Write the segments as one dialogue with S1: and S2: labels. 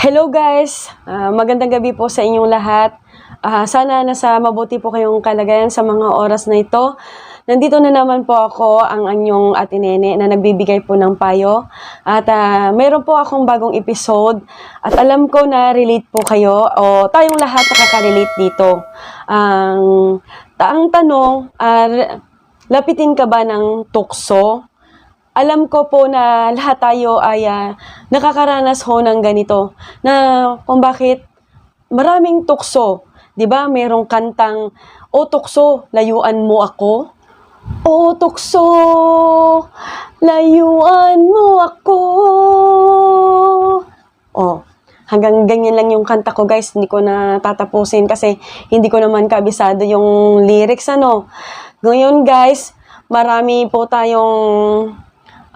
S1: Hello guys! Ah, magandang gabi po sa inyong lahat. Ah, sana nasa mabuti po kayong kalagayan sa mga oras na ito. Nandito na naman po ako, ang anyong atinene na nagbibigay po ng payo. At ah, mayroon po akong bagong episode at alam ko na relate po kayo o tayong lahat nakaka-relate dito. Ang, ang tanong, ah, lapitin ka ba ng tukso? Alam ko po na lahat tayo ay ah, nakakaranas ho ng ganito na kung bakit maraming tukso. 'Di ba? Merong kantang O tukso, layuan mo ako. O tukso, layuan mo ako. Oh, hanggang ganyan lang yung kanta ko guys, hindi ko na tatapusin kasi hindi ko naman kabisado yung lyrics ano. Ngayon guys, marami po tayong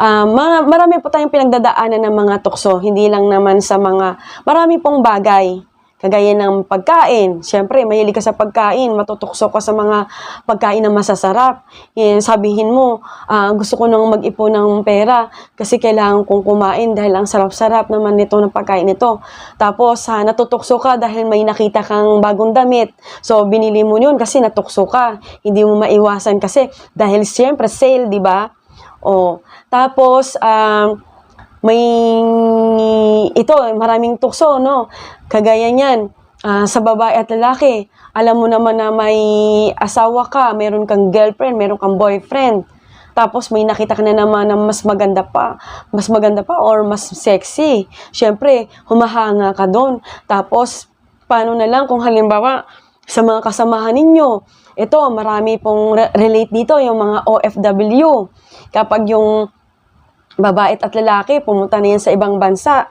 S1: Ah, mga, marami po tayong pinagdadaanan ng mga tukso, hindi lang naman sa mga, marami pong bagay. Kagaya ng pagkain. Siyempre, mahilig ka sa pagkain, matutukso ka sa mga pagkain na masasarap. Eh, sabihin mo, ah, gusto ko nang mag-ipon ng pera kasi kailangan kong kumain dahil ang sarap-sarap naman nito ng pagkain nito. Tapos, ah, natutukso ka dahil may nakita kang bagong damit. So, binili mo yun kasi natukso ka. Hindi mo maiwasan kasi dahil siyempre sale, di ba? Oh, tapos um, may ito maraming tukso no. Kagaya niyan ah, sa babae at lalaki. Alam mo naman na may asawa ka, meron kang girlfriend, meron kang boyfriend. Tapos may nakita ka na naman na mas maganda pa, mas maganda pa or mas sexy. Siyempre, humahanga ka doon. Tapos, paano na lang kung halimbawa sa mga kasamahan ninyo, ito, marami pong re- relate dito, yung mga OFW. Kapag yung babae at lalaki pumunta na yan sa ibang bansa,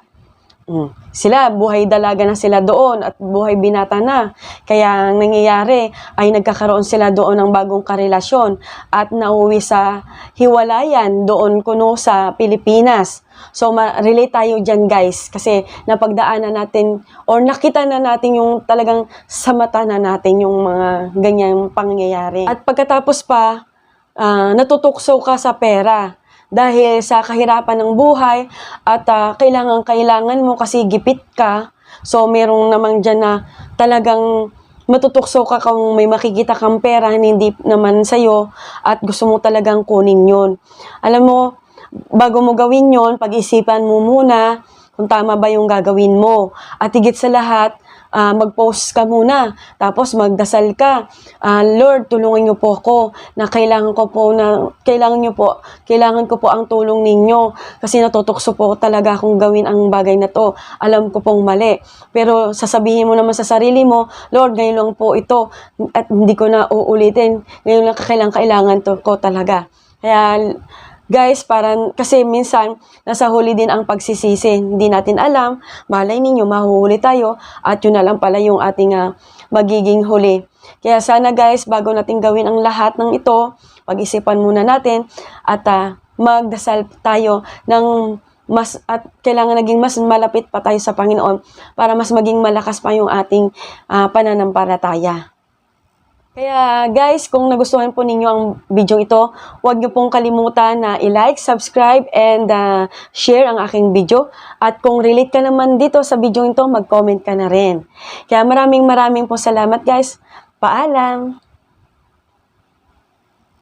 S1: Mm. Sila, buhay dalaga na sila doon at buhay binata na. Kaya ang nangyayari ay nagkakaroon sila doon ng bagong karelasyon at nauwi sa hiwalayan doon kuno sa Pilipinas. So, ma-relate tayo dyan guys kasi napagdaanan natin or nakita na natin yung talagang sa mata na natin yung mga ganyang pangyayari. At pagkatapos pa, ah, natutukso ka sa pera dahil sa kahirapan ng buhay at ah, kailangan-kailangan mo kasi gipit ka. So, merong namang dyan na talagang matutukso ka kung may makikita kang pera hindi naman sa'yo at gusto mo talagang kunin yon. Alam mo, bago mo gawin yon, pag-isipan mo muna kung tama ba yung gagawin mo. At higit sa lahat, ah, mag-post ka muna. Tapos magdasal ka. Ah, Lord, tulungan niyo po ako na kailangan ko po na kailangan niyo po, kailangan ko po ang tulong ninyo kasi natutukso po talaga akong gawin ang bagay na to. Alam ko pong mali. Pero sasabihin mo naman sa sarili mo, Lord, ngayon lang po ito at hindi ko na uulitin. Ngayon lang kailangan kailangan to ko talaga. Kaya Guys, parang, kasi minsan, nasa huli din ang pagsisisi. Hindi natin alam, malay ninyo, mahuhuli tayo, at yun na lang pala yung ating ah, magiging huli. Kaya sana guys, bago natin gawin ang lahat ng ito, pag-isipan muna natin, at ah, magdasal tayo ng mas at kailangan naging mas malapit pa tayo sa Panginoon para mas maging malakas pa yung ating ah, pananampalataya. Kaya guys, kung nagustuhan po ninyo ang video ito, huwag niyo pong kalimutan na i-like, subscribe, and uh, share ang aking video. At kung relate ka naman dito sa video ito, mag-comment ka na rin. Kaya maraming maraming po salamat guys. Paalam!